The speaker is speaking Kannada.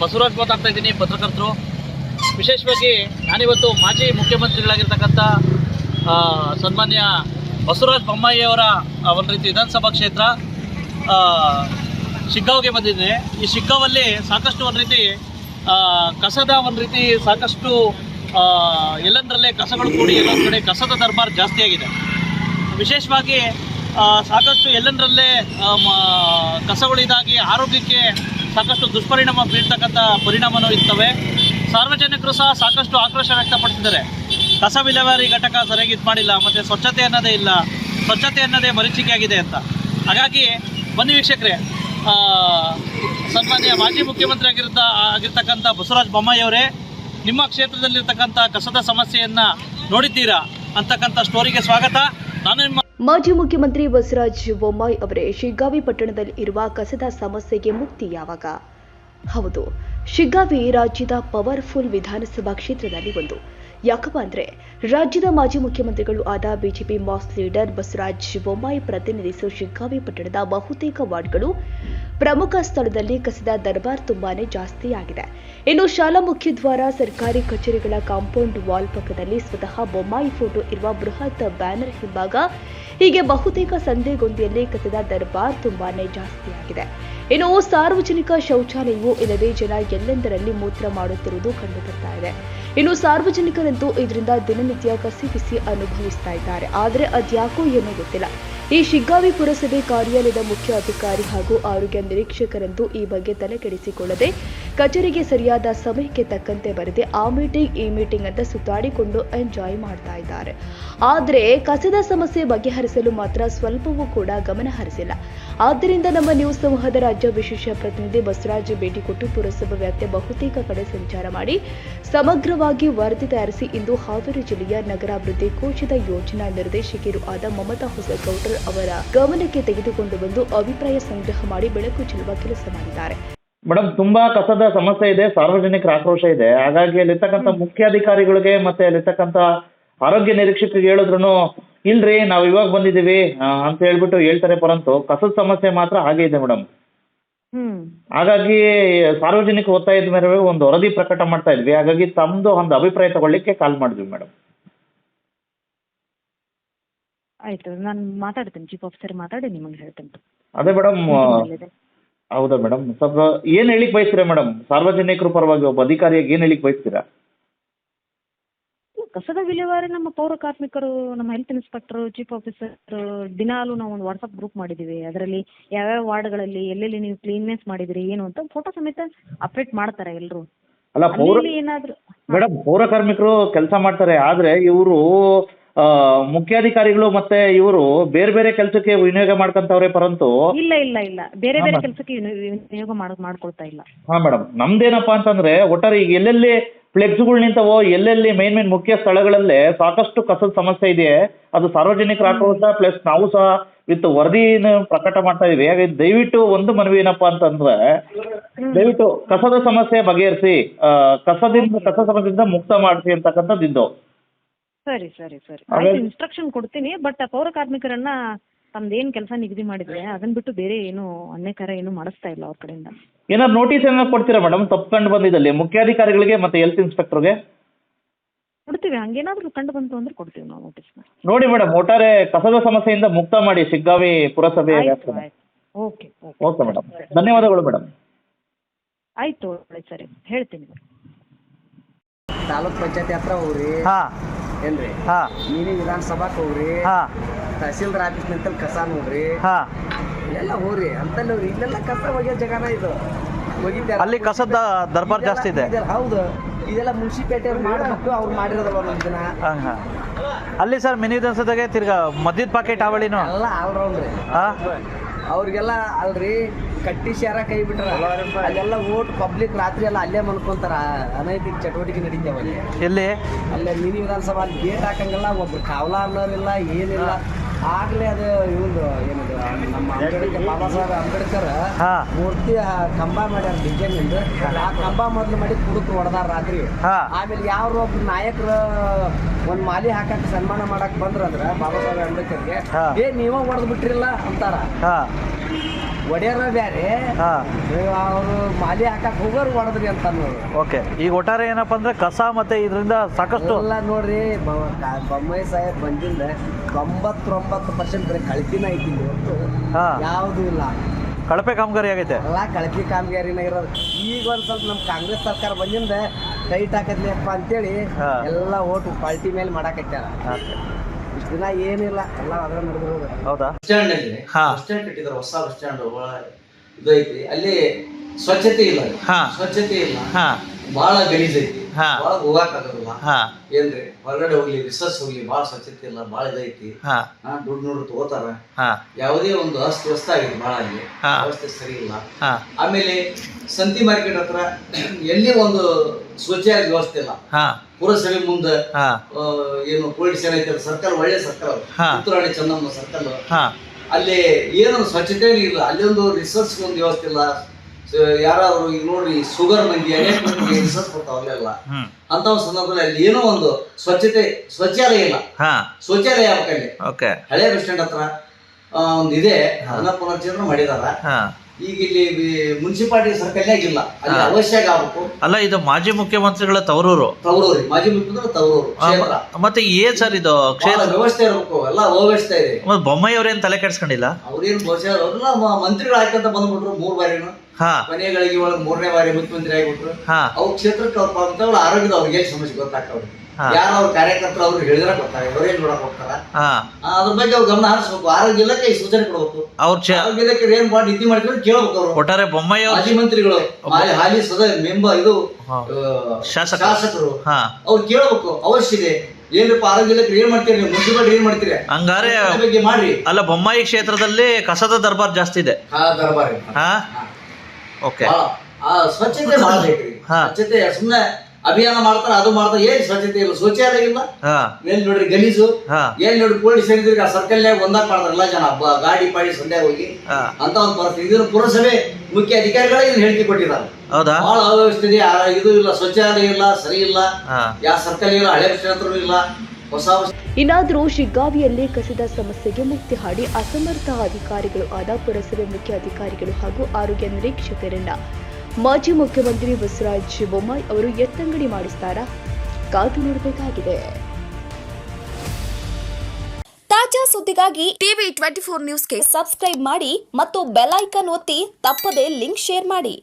ಬಸವರಾಜ್ ಮಾತಾಡ್ತಾ ಇದ್ದೀನಿ ಪತ್ರಕರ್ತರು. ವಿಶೇಷವಾಗಿ ನಾನಿವತ್ತು ಮಾಜಿ ಮುಖ್ಯಮಂತ್ರಿಗಳಾಗಿರ್ತಕ್ಕಂಥ ಸನ್ಮಾನ್ಯ ಬಸವರಾಜ್ ಬೊಮ್ಮಾಯಿಯವರ ಒಂದು ರೀತಿ ವಿಧಾನಸಭಾ ಕ್ಷೇತ್ರ ಆ, ಬಂದಿದ್ದೆ ಬಂದಿದೆ. ಈ ಶಿಗ್ಗಾವಲ್ಲಿ ಸಾಕಷ್ಟು ಒಂದು ರೀತಿ ಕಸದ ಒಂದು ರೀತಿ ಸಾಕಷ್ಟು ಎಲ್ಲಂದರಲ್ಲೇ ಕಸಗಳು ಕೂಡಿ ಎಲ್ಲೊಂದು ಕಡೆ ಕಸದ ದರ್ಬಾರ್ ಜಾಸ್ತಿ ಆಗಿದೆ. ವಿಶೇಷವಾಗಿ ಸಾಕಷ್ಟು ಎಲ್ಲಂದರಲ್ಲೇ ಕಸಗಳು ಇದಾಗಿ ಆರೋಗ್ಯಕ್ಕೆ ಸಾಕಷ್ಟು ದುಷ್ಪರಿಣಾಮ ಬೀರ್ತಕ್ಕಂಥ ಪರಿಣಾಮನೂ ಇರ್ತವೆ. ಸಾರ್ವಜನಿಕರು ಸಹ ಸಾಕಷ್ಟು ಆಕ್ರೋಶ ವ್ಯಕ್ತಪಡಿಸಿದ್ದಾರೆ. ಕಸ ವಿಲೇವಾರಿ ಘಟಕ ಸರಿಯಾಗಿ ಇದು ಮಾಡಿಲ್ಲ, ಮತ್ತು ಸ್ವಚ್ಛತೆ ಅನ್ನೋದೇ ಇಲ್ಲ, ಸ್ವಚ್ಛತೆ ಅನ್ನೋದೇ ಮರೀಚಿಕೆ ಆಗಿದೆ ಅಂತ. ಹಾಗಾಗಿ ಬನ್ನಿ ವೀಕ್ಷಕರೇ ಸನ್ಮಾನ್ಯ ಮಾಜಿ ಮುಖ್ಯಮಂತ್ರಿ ಆಗಿರ್ತ, ಆಗಿರ್ತಕ್ಕಂಥ ಬಸವರಾಜ ಬೊಮ್ಮಾಯಿಯವರೇ ನಿಮ್ಮ ಕ್ಷೇತ್ರದಲ್ಲಿರ್ತಕ್ಕಂಥ ಕಸದ ಸಮಸ್ಯೆಯನ್ನು ನೋಡಿದ್ದೀರಾ ಅಂತಕ್ಕಂಥ ಸ್ಟೋರಿಗೆ ಸ್ವಾಗತ. ನಾನು ನಿಮ್ಮ ಮಾಜಿ ಮುಖ್ಯಮಂತ್ರಿ ಬಸವರಾಜ ಬೊಮ್ಮಾಯಿ ಅವರೇ ಶಿಗ್ಗಾವಿ ಪಟ್ಟಣದಲ್ಲಿ ಇರುವ ಕಸದ ಸಮಸ್ಯೆಗೆ ಮುಕ್ತಿ ಯಾವಾಗ ಹೌದು, ಶಿಗ್ಗಾವಿ ರಾಜ್ಯದ ಪವರ್ಫುಲ್ ವಿಧಾನಸಭಾ ಕ್ಷೇತ್ರದಲ್ಲಿ ಒಂದು. ಯಾಕಪ್ಪ ಅಂದ್ರೆ ರಾಜ್ಯದ ಮಾಜಿ ಮುಖ್ಯಮಂತ್ರಿಗಳು ಆದ BJP mass leader Basavaraj Bommai ಪ್ರತಿನಿಧಿಸುವ ಶಿಗ್ಗಾವಿ ಪಟ್ಟಣದ ಬಹುತೇಕ ವಾರ್ಡ್ಗಳು ಪ್ರಮುಖ ಸ್ಥಳದಲ್ಲಿ ಕಸಿದ ದರ್ಬಾರ್ ತುಂಬಾನೇ ಜಾಸ್ತಿಯಾಗಿದೆ. ಇನ್ನು ಶಾಲಾ ಮುಖ್ಯದ್ವಾರ, ಸರ್ಕಾರಿ ಕಚೇರಿಗಳ ಕಾಂಪೌಂಡ್ ವಾಲ್ ಪಕ್ಕದಲ್ಲಿ ಸ್ವತಃ ಬೊಮ್ಮಾಯಿ ಫೋಟೋ ಇರುವ ಬೃಹತ್ ಬ್ಯಾನರ್ ಹಿಂಭಾಗ. ಹೀಗೆ ಬಹುತೇಕ ಸಂದೇಗೊಂದಿಯಲ್ಲಿ ಕಸಿದ ದರ್ಬಾರ್ ತುಂಬಾನೇ ಜಾಸ್ತಿಯಾಗಿದೆ. ಇನ್ನು ಸಾರ್ವಜನಿಕ ಶೌಚಾಲಯವು ಇಲ್ಲದೆ ಜನ ಎಲ್ಲೆಂದರಲ್ಲಿ ಮೂತ್ರ ಮಾಡುತ್ತಿರುವುದು ಕಂಡುಬರ್ತಾ ಇದೆ. ಇನ್ನು ಸಾರ್ವಜನಿಕರಂತೂ ಇದರಿಂದ ದಿನನಿತ್ಯ ಕಸಿ ಬಿಸಿ ಅನುಭವಿಸ್ತಾ ಇದ್ದಾರೆ. ಆದರೆ ಅದ್ಯಾಕೋ ಏನೋ ಗೊತ್ತಿಲ್ಲ. ಈ ಶಿಗ್ಗಾವಿ ಪುರಸಭೆ ಕಾರ್ಯಾಲಯದ ಮುಖ್ಯ ಅಧಿಕಾರಿ ಹಾಗೂ ಆರೋಗ್ಯ ನಿರೀಕ್ಷಕರಂತೂ ಈ ಬಗ್ಗೆ ತಲೆ ಕೆಡಿಸಿಕೊಳ್ಳದೆ ಕಚೇರಿಗೆ ಸರಿಯಾದ ಸಮಯಕ್ಕೆ ತಕ್ಕಂತೆ ಬರದೆ ಆ ಮೀಟಿಂಗ್, ಈ ಮೀಟಿಂಗ್ ಅಂತ ಸುತ್ತಾಡಿಕೊಂಡು ಎಂಜಾಯ್ ಮಾಡ್ತಾ ಇದ್ದಾರೆ. ಆದರೆ ಕಸದ ಸಮಸ್ಯೆ ಬಗೆಹರಿಸಲು ಮಾತ್ರ ಸ್ವಲ್ಪವೂ ಕೂಡ ಗಮನ ಹರಿಸಿಲ್ಲ. ಆದ್ದರಿಂದ ನಮ್ಮ ನ್ಯೂಸ್ ಸಮೂಹದ ರಾಜ್ಯ ವಿಶೇಷ ಪ್ರತಿನಿಧಿ ಬಸವರಾಜ್ ಭೇಟಿ ಕೊಟ್ಟು ಪುರಸಭಾ ವ್ಯಾಪ್ತಿಯ ಬಹುತೇಕ ಕಡೆ ಸಂಚಾರ ಮಾಡಿ ಸಮಗ್ರವಾಗಿ ವರದಿ ತಯಾರಿಸಿ ಇಂದು ಹಾವೇರಿ ಜಿಲ್ಲೆಯ ನಗರಾಭಿವೃದ್ಧಿ ಕೋಶದ ಯೋಜನಾ ನಿರ್ದೇಶಕಿಯರು ಆದ ಮಮತಾ ಹೊಸಗೌಡರ್ ಅವರ ಗಮನಕ್ಕೆ ತೆಗೆದುಕೊಂಡು ಬಂದು ಅಭಿಪ್ರಾಯ ಸಂಗ್ರಹ ಮಾಡಿ ಬೆಳಕು ಚೆಲ್ಲುವ ಕೆಲಸ ಮಾಡಿದ್ದಾರೆ. ಮೇಡಮ್ ತುಂಬಾ ಕಸದ ಸಮಸ್ಯೆ ಇದೆ ಸಾರ್ವಜನಿಕರ ಆಕ್ರೋಶ ಇದೆ. ಹಾಗಾಗಿ ಅಲ್ಲಿರ್ತಕ್ಕಂಥ ಮುಖ್ಯಾಧಿಕಾರಿಗಳಿಗೆ ಮತ್ತೆ ಅಲ್ಲಿರ್ತಕ್ಕಂಥ ಆರೋಗ್ಯ ನಿರೀಕ್ಷಕರಿಗೆ ಹೇಳಿದ್ರು ಇಲ್ರಿ ನಾವು ಇವಾಗ ಬಂದಿದ್ದೀವಿ ಅಂತ ಹೇಳ್ಬಿಟ್ಟು ಹೇಳ್ತಾರೆ ಪರಂತು ಕಸದ ಸಮಸ್ಯೆ ಮಾತ್ರ ಹಾಗೆ ಇದೆ ಮೇಡಮ್ ಹಾಗಾಗಿ ಸಾರ್ವಜನಿಕ ಒತ್ತಾಯದ ಮೇರೆಗೆ ಒಂದು ವರದಿ ಪ್ರಕಟ ಮಾಡ್ತಾ ಇದ್ವಿ. ಹಾಗಾಗಿ ತಮ್ಮದು ಒಂದು ಅಭಿಪ್ರಾಯ ತಗೊಳ್ಳಿಕ್ಕೆ ಕಾಲ್ ಮಾಡಿದ್ವಿ ಮೇಡಮ್ ಆಯ್ತು ನಾನು ಮಾತಾಡ್ತೀನಿ ಚೀಫ್ ಆಫೀಸರ್ ಮಾತಾಡಿ ನಿಮಗೆ ಹೇಳ್ತೇನೆ. ಅದೇ ಮೇಡಮ್ ಹೌದಾ ಮೇಡಮ್ ಸ್ವಲ್ಪ ಏನು ಹೇಳಿಕ್ ಬಯಸ್ತೀರಾ ಮೇಡಮ್ ಸಾರ್ವಜನಿಕರ ಪರವಾಗಿ ಒಬ್ಬ ಅಧಿಕಾರಿಯಾಗಿ ಏನು ಹೇಳಿಕ್ ಬಯಸ್ತೀರಾ? ಕಸದ ವಿಲೇವಾರಿ ನಮ್ಮ ಪೌರ ಕಾರ್ಮಿಕರು ನಮ್ಮ ಹೆಲ್ತ್ ಇನ್ಸ್ಪೆಕ್ಟರ್ ಚೀಫ್ ಆಫೀಸರ್ ದಿನಾಲು ನಾವು ಒಂದು ವಾಟ್ಸಪ್ ಗ್ರೂಪ್ ಮಾಡಿದ್ದೀವಿ ಅದರಲ್ಲಿ ಯಾವ್ಯಾವ ವಾರ್ಡ್ಗಳಲ್ಲಿ ಎಲ್ಲೆಲ್ಲಿ ನೀವು ಕ್ಲೀನ್ನೆಸ್ ಮಾಡಿದ್ರಿ ಏನು ಅಂತ ಫೋಟೋ ಸಮೇತ ಅಪ್ಡೇಟ್ ಮಾಡ್ತಾರೆ ಎಲ್ಲರೂ ಅಲ್ಲ ಪೌರ ಅಲ್ಲಿ ಏನಾದರೂ ಮೇಡಮ್ ಪೌರ ಕಾರ್ಮಿಕರು ಕೆಲಸ ಮಾಡ್ತಾರೆ. ಆದ್ರೆ ಇವರು ಮುಖ್ಯಾಧಿಕಾರಿಗಳು ಮತ್ತೆ ಇವರು ಬೇರೆ ಬೇರೆ ಕೆಲಸಕ್ಕೆ ವಿನಿಯೋಗ ಮಾಡ್ಕೊಂತವ್ರೆ ಪರಂತು ಇಲ್ಲ ಇಲ್ಲ ಇಲ್ಲ. ಬೇರೆ ಬೇರೆ ಕೆಲಸಕ್ಕೆ ವಿನಿಯೋಗ ಮಾಡೋದು ಮಾಡ್ಕೊಳ್ತಾ ಇಲ್ಲ. ಹಾ ಮೇಡಮ್. ನಮ್ದೇನಪ್ಪ ಅಂತಂದ್ರೆ ಒಟ್ಟಾರೆ ಈಗ ಎಲ್ಲೆಲ್ಲಿ ಫ್ಲೆಕ್ಸ್ಗಳು ನಿಂತವೋ ಎಲ್ಲೆಲ್ಲಿ ಮೇನ್ ಮೇನ್ ಮುಖ್ಯ ಸ್ಥಳಗಳಲ್ಲೇ ಸಾಕಷ್ಟು ಕಸದ ಸಮಸ್ಯೆ ಇದೆ. ಅದು ಸಾರ್ವಜನಿಕರ ಆಕ್ರೋಶ ಪ್ಲಸ್ ನಾವು ಸಹ ವಿತ್ ವರದಿನ ಪ್ರಕಟ ಮಾಡ್ತಾ ಇದೀವಿ ಹಾಗಾಗಿ ದಯವಿಟ್ಟು ಒಂದು ಮನವಿ ಏನಪ್ಪಾ ಅಂತಂದ್ರೆ ದಯವಿಟ್ಟು ಕಸದ ಸಮಸ್ಯೆ ಬಗೆಹರಿಸಿ ಆ, ಕಸದಿಂದ ಕಸ ಸಮಸ್ಯೆಯಿಂದ ಮುಕ್ತ ಮಾಡಿಸಿ ಅಂತಕ್ಕಂಥದ್ದು ಇದು ಸರಿ ಸರಿ ಸರಿ. ಆಯ್ತು ಇನ್ಸ್ಟ್ರಕ್ಷನ್ ಕೊಡ್ತೀನಿ ಬಟ್ ಪೌರ ಕಾರ್ಮಿಕರನ್ನ ತಮ್ದು ಏನು ಕೆಲಸ ನಿಗದಿ ಮಾಡಿದ್ರೆ? ಅದನ್ನ ಬಿಟ್ಟು ಬೇರೆ ಏನು ಅನ್ಯಕಾರ ಏನು ಮಾಡಿಸ್ತಾ ಇಲ್ಲ ಅವ್ರ ಕಡೆಯಿಂದ. ಏನಾದ್ರು ನೋಟಿಸ್ ಏನಾದ್ರು ಕೊಡ್ತೀರಾ ಮೇಡಮ್ ತಪ್ಪು ಕಂಡು ಬಂದಿದ್ದಲ್ಲಿ ಮುಖ್ಯಾಧಿಕಾರಿಗಳಿಗೆ ಮತ್ತೆ ಹೆಲ್ತ್ ಇನ್ಸ್ಪೆಕ್ಟರ್ಗೆ ಕೊಡ್ತೀವಿ ಹಂಗೇನಾದ್ರೂ ಕಂಡು ಬಂತು ಅಂದ್ರೆ ಕೊಡ್ತೀವಿ ನಾವು ನೋಟಿಸ್ನ ನೋಡಿ ಮೇಡಮ್ ಒಟ್ಟಾರೆ ಕಸದ ಸಮಸ್ಯೆಯಿಂದ ಮುಕ್ತ ಮಾಡಿ ಶಿಗ್ಗಾವಿ ಪುರಸಭೆ ವ್ಯಾಪ್ತಿನ. ಆಯ್ತು. Okay okay. ಮೇಡಮ್ ಧನ್ಯವಾದಗಳು ಮೇಡಮ್ ಆಯ್ತು ಒಳ್ಳೆ ಸರಿ. ಹೇಳ್ತೀನಿ. ತಾಲೂಕ್ ಪಂಚಾಯತಿ ಹತ್ರ ಹೋಗ್ರಿ. ಹಾಂ. ಏನ್ರಿ? ಹಾಂ. ನೀನೇ ವಿಧಾನಸಭಾಕ್ ಹೋಗ್ರಿ ಹಾಂ. ತಹಸೀಲ್ದಾರ್ ಆಫೀಸ್ ನಿಂತಲ್ಲಿ ಕಸ ನೋಡ್ರಿ. ಹಾಂ. ಎಲ್ಲ ಹೋಗ್ರಿ ಅಂತಲ್ಲಿ ಹೋಗ್ರಿ. ಇಲ್ಲೆಲ್ಲ ಕಸ ಒಗೆಯೋ ಜಗನ ಇದು. ಅಲ್ಲಿ ಕಸದ ದರ್ಬಾರ್ ಜಾಸ್ತಿ ಇದೆ. ಹೌದು. ಇದೆಲ್ಲ ಮುನ್ಸಿಪೇಟೆ ಮಾಡಬೇಕು ಅವ್ರು ಮಾಡಿರೋದಲ್ಲ ಒಂದೊಂದು ದಿನ. ಹಾಂ ಹಾಂ. ಅಲ್ಲಿ ಸರ್ ಮಿನಿ ವಿಧಾನಸೌಧಗೆ ತಿರ್ಗಾ ಮದ್ಯದ ಪಾಕೆಟ್ ಹಾವಳಿನೂ ಅಲ್ಲ ಆಲ್ರೌಂಡ್ರಿ ಹಾಂ. ಅವ್ರಿಗೆಲ್ಲ ಅಲ್ರಿ ಕಟ್ಟಿ ಶಾರ ಕೈ ಬಿಟ್ರ ಅಲ್ಲೆಲ್ಲ ಓಟ್ ಪಬ್ಲಿಕ್ ರಾತ್ರಿ ಎಲ್ಲ ಅಲ್ಲೇ ಮನ್ಕೊಂತಾರ ಅನೈತಿಕ ಚಟುವಟಿಕೆ ನಡೀತಾವ ಅಲ್ಲಿ ಎಲ್ಲಿ? ಅಲ್ಲೇ ಮಿನಿ ವಿಧಾನಸಭಾ ಗೇಟ್ ಹಾಕಂಗಿಲ್ಲ ಒಬ್ರು ಕಾವಲ ಅನ್ನೋರಿಲ್ಲ ಏನಿಲ್ಲ. ಆಗ್ಲೇ ಅದು ಇವಂದು ಏನದು ನಮ್ಮ ಅಂಬೇಡ್ಕರ್ ಬಾಬಾ ಸಾಹೇಬ್ ಅಂಬೇಡ್ಕರ್ ಹಾ. ಮೂರ್ತಿ ಆ ಕಂಬ ಮಾಡ್ಯಾರ ಡಿಸೈನ್ ಇಂದ ಆ ಕಂಬ ಮೊದ್ಲು ಮಾಡಿ ಕುಡುಕ್ ಹೊಡೆದಾರ ರಾತ್ರಿ. ಹಾ. ಆಮೇಲೆ ಯಾರು ಒಬ್ರು ನಾಯಕರು ಒಂದ್ ಮಾಲಿ ಹಾಕಕ್ ಸನ್ಮಾನ ಮಾಡಕ್ ಬಂದ್ರ ಅಂದ್ರ ಬಾಬಾ ಸಾಹೇಬ್ ಅಂಬೇಡ್ಕರ್ಗೆ ಹಾ. ಏ ನೀವ ಹೊಡೆದ್ ಬಿಟ್ರಿಲ್ಲ ಅಂತಾರ. ಹಾಂ. ಒಡೆಯರ ಬ್ಯಾರೆ ಹಾಂ. ಅವರು ಮಾಲಿ ಹಾಕಕ್ ಹೋಗೋರು ಹೊಡೆದ್ರಿ ಅಂತ ಅನ್ನೋರು. ಓಕೆ ಈಗ ಒಟ್ಟಾರೆ ಏನಪ್ಪ ಅಂದ್ರೆ ಕಸ ಮತ್ತೆ ಇದರಿಂದ ಸಾಕಷ್ಟು ಎಲ್ಲ ನೋಡ್ರಿ ಬ- ಬೊಮ್ಮಾಯಿ ಸಾಹೇಬ್ ಬಂದಿಂದ ತೊಂಬತ್ತೊಂಬತ್ತು ಪರ್ಸೆಂಟ್ ಬರೀ ಕಳ್ತಿನ ಐತಿ ಇಲ್ಲಿ ಹೊರ್ತು ಹಾಂ. ಯಾವುದು ಇಲ್ಲ. ಕಳಪೆ ಕಾಮಗಾರಿ ಆಗೈತೆ? ಎಲ್ಲ ಕಳಪಿ ಕಾಮಗಾರಿನ ಇರೋದು. ಈಗ ಒಂದ್ ಸ್ವಲ್ಪ ನಮ್ ಕಾಂಗ್ರೆಸ್ ಸರ್ಕಾರ ಬಂದಿಂದ ಟೈಟ್ ಹಾಕದ್ಲಿಯಪ್ಪ ಅಂತೇಳಿ ಹಾ. ಎಲ್ಲ ಓಟ್ ಪಾರ್ಟಿ ಮೇಲೆ ಮಾಡಾಕತ್ಯಾರ. ಓಕೆ ಇಷ್ಟು ದಿನ ಏನಿಲ್ಲ ಎಲ್ಲ ಅದ್ರ ನಡೆದಿರೋದು ಹೌದಾ? ಬಸ್ ಸ್ಟ್ಯಾಂಡ್ ಅಲ್ಲಿ ಹಾ. ಬಸ್ ಸ್ಟ್ಯಾಂಡ್ ಕಟ್ಟಿದ್ದಾರೆ ಹೊಸ ಬಸ್ ಸ್ಟ್ಯಾಂಡ್ ಇದೈತಿ. ಅಲ್ಲಿ ಸ್ವಚ್ಛತೆ ಇಲ್ಲ. ಅಲ್ಲಿ. ಹಾ. ಸ್ವಚ್ಛತೆ ಇಲ್ಲ. ಹಾಂ. ಬಹಳ ಐತಿ. ಒಳಗ್ ಹೋಗಾಕ್ ಆಗೋದಿಲ್ಲ. ಏನ್ರಿ ಹೊರಗಡೆ ಹೋಗ್ಲಿ ರಿಸರ್ಚ್ ಹೋಗ್ಲಿ ಬಹಳ ಸ್ವಚ್ಛತೆ ಇಲ್ಲ ಬಹಳ ಇದೈತಿ. ದುಡ್ಡು ನೋಡು ತಗೋತಾರ. ಯಾವುದೇ ಒಂದು ಅಸ್ತವ್ಯಸ್ತ ಆಗಿದೆ ಬಹಳ ಅಲ್ಲಿ. ವ್ಯವಸ್ಥೆ ಸರಿ ಇಲ್ಲ. ಆಮೇಲೆ ಸಂತಿ ಮಾರ್ಕೆಟ್ ಹತ್ರ ಎಲ್ಲಿ ಒಂದು ಸ್ವಚ್ಛವಾಗಿ ವ್ಯವಸ್ಥೆ ಇಲ್ಲ. ಪುರಸಭೆ ಮುಂದ ಏನು ಪೊಲೀಸ್ ಏನೈತೆ ಸರ್ಕಾರ ಒಳ್ಳೆ ಸರ್ಕಾರ ಉತ್ತರಾಣಿ ಚೆನ್ನಮ್ಮ ಸರ್ಕಲ್ ಅಲ್ಲಿ ಏನು ಸ್ವಚ್ಛತೆ ಇಲ್ಲ. ಅಲ್ಲಿ ಒಂದು ರಿಸರ್ಚ್ ಒಂದು ವ್ಯವಸ್ಥೆ ಇಲ್ಲ. ಯಾರಾದ್ರು ಈಗ ನೋಡ್ರಿ ಶುಗರ್ ಮಂದಿ ಅನೇಕ ಮಂದಿ ರಿಸರ್ಚ್ ಅಂತ ಒಂದು ಸಂದರ್ಭದಲ್ಲಿ ಅಲ್ಲಿ ಏನೋ ಒಂದು ಸ್ವಚ್ಛತೆ ಸ್ವಚ್ಛಾಲಯ ಇಲ್ಲ. ಹಾ. ಶೌಚಾಲಯ ಆಗ್ಬೇಕಲ್ಲಿ ಓಕೆ. ಹಳೆ ಬಸ್ ಸ್ಟ್ಯಾಂಡ್ ಹತ್ರ ಒಂದು ಇದೆ ಅದನ್ನ ಪುನರ್ಜೀವನ ಮಾಡಿದಾರ. ಈಗ ಇಲ್ಲಿ ಮುನ್ಸಿಪಾಲಿಟಿ ಸರ್ಕಲ್ ಆಗಿಲ್ಲ. ಅಲ್ಲಿ. ಅವಶ್ಯಕ ಆಗ್ಬೇಕು. ಅಲ್ಲ ಇದು ಮಾಜಿ ಮುಖ್ಯಮಂತ್ರಿಗಳ ತವರೂರು. ತವರೂರು ಮಾಜಿ ಮುಖ್ಯಮಂತ್ರಿ ತವರೂರು ಮತ್ತೆ ಏನ್ ಸರ್ ಇದು? ಕ್ಷೇತ್ರ ವ್ಯವಸ್ಥೆ ಇರಬೇಕು ಎಲ್ಲ ವ್ಯವಸ್ಥೆ ಇದೆ. ಮತ್ತೆ ಬೊಮ್ಮಾಯಿ ಅವ್ರೇನ್ ತಲೆ ಕೆಡ್ಸ್ಕೊಂಡಿಲ್ಲ? ಅವ್ರೇನು ಬಹುಶಃ ಮಂತ್ರಿಗಳು ಹಾಕಂತ ಬಂದ್ಬಿಟ್ರು ಮೂರ್ ಬಾರಿನು. ಹಾ. ಕೊನೆಗಳಿಗೆ ಒಳಗೆ ಮೂರನೇ ಬಾರಿ ಮುಖ್ಯಮಂತ್ರಿ ಆಗಿಬಿಟ್ರು. ಹಾ. ಅವ್ರ ಕ್ಷೇತ್ರಕ್ಕೆ ಅವ್ರ ಅಂತ ಆರೋಗ್ಯದ ಅವ್ರಿಗೆ ಸಮಸ್ಯೆ ಗೊತ್ತಾಗ್ತಾವ್ರಿ. ಯಾರು ಅವ್ರ ಕಾರ್ಯಕರ್ತರು ಅವ್ರು ಹೇಳಿದ್ರೆ ಕೊಡ್ತಾರೆ ಅವ್ರೇನ್ ನೋಡಕ್ ಹೋಗ್ತಾರ? ಅದ್ರ ಬಗ್ಗೆ ಅವ್ರು ಗಮನ ಹರಿಸ್ಬೇಕು. ಆರೋಗ್ಯ ಇಲಾಖೆ ಸೂಚನೆ ಕೊಡ್ಬೇಕು. ಅವ್ರ ಆರೋಗ್ಯ ಇಲಾಖೆ ಏನ್ ಮಾಡಿ ನಿಧಿ ಮಾಡಿದ್ರು ಕೇಳ್ಬೇಕು ಅವರು. ಒಟ್ಟಾರೆ ಬೊಮ್ಮಾಯಿ ಅವ್ರ ಮಾಜಿ ಮಂತ್ರಿಗಳು ಹಾಲಿ ಸದ ಸದಾ ಮೆಂಬ ಇದು. ಶಾಸಕರು. ಹಾ. ಅವ್ರು ಕೇಳ್ಬೇಕು ಅವಶ್ಯ ಇದೆ. ಏನ್ರಪ್ಪ ಆರೋಗ್ಯ ಇಲಾಖೆ ಏನ್ ಮಾಡ್ತೀರಿ? ನೀವು ಮುನ್ಸಿಪಾಲಿಟಿ ಏನ್ ಮಾಡ್ತೀರಿ? ಹಂಗಾರೆ ಬಗ್ಗೆ ಮಾಡ್ರಿ. ಅಲ್ಲ ಬೊಮ್ಮಾಯಿ ಕ್ಷೇತ್ರದಲ್ಲಿ ಕಸದ ದರ್ಬಾರ್ ಜಾಸ್ತಿ ಇದೆ. ಹಾ ದರ್ಬಾರಿ ಓಕೆ. ಸ್ವಚ್ಛತೆ ಮಾಡ್ಬೇಕ್ರಿ. ಸ್ವಚ್ಛತೆ ಸುಮ್ಮನೆ ಅಭಿಯಾನ ಮಾಡ್ತಾರ ಅದು ಮಾಡ್ತಾರ ಏನ್ ಸ್ವಚ್ಛತೆ ಇಲ್ಲ ಶೌಚಾಲಯ ಇಲ್ಲ. ಹಾ. ಏನ್ ನೋಡ್ರಿ ಗಲೀಜು. ಹಾ. ಏನ್ ನೋಡ್ರಿ ಪೊಲೀಸ್ ಏನಿದ್ರೆ ಆ ಸರ್ಕಲ್ನಾಗ ಒಂದಾಗ್ ಮಾಡ್ತಾರ ಎಲ್ಲ ಜನ ಬ- ಗಾಡಿ ಪಾಡಿ ಸಂಧ್ಯಾ ಹೋಗಿ. ಅಂತ ಒಂದು ಪರಿಸ್ಥಿತಿ. ಇದನ್ನು ಪುರಸಭೆ ಮುಖ್ಯ ಅಧಿಕಾರಿಗಳೇ ಇದನ್ನ ಹೇಳಿಕೆ ಕೊಟ್ಟಿದ್ದಾರೆ. ಹೌದಾ? ಬಹಳ ಅವ್ಯವಸ್ಥೆ ಇದೆ ಇಲ್ಲ ಶೌಚಾಲಯ ಇಲ್ಲ ಸರಿ ಇಲ್ಲ. ಯಾವ ಸರ್ಕಲ್ ಇಲ್ಲ ಹಳೆ ಕ್ಷೇತ್ರ ಇಲ್ಲ. ಹೊಸ ಹೊಸ ಇನ್ನಾದರೂ ಶಿಗ್ಗಾವಿಯಲ್ಲಿ ಕಸದ ಸಮಸ್ಯೆಗೆ ಮುಕ್ತಿ ಹಾಡಿ ಅಸಮರ್ಥ ಅಧಿಕಾರಿಗಳು ಆದ ಪುರಸಭೆ ಮುಖ್ಯ ಅಧಿಕಾರಿಗಳು ಹಾಗೂ ಆರೋಗ್ಯ ನಿರೀಕ್ಷಕರನ್ನ ಮಾಜಿ ಮುಖ್ಯಮಂತ್ರಿ ಬಸವರಾಜ ಬೊಮ್ಮಾಯಿ ಅವರು ಎತ್ತಂಗಡಿ ಮಾಡಿಸ್ತಾರ. ಕಾದು ನೋಡಬೇಕಾಗಿದೆ. ತಾಜಾ ಸುದ್ದಿಗಾಗಿ ಟಿವಿ ಟ್ವೆಂಟಿ ಫೋರ್ ನ್ಯೂಸ್ಗೆ ಸಬ್ಸ್ಕ್ರೈಬ್ ಮಾಡಿ ಮತ್ತು ಬೆಲೈಕನ್ ಒತ್ತಿ ತಪ್ಪದೆ ಲಿಂಕ್ ಶೇರ್ ಮಾಡಿ.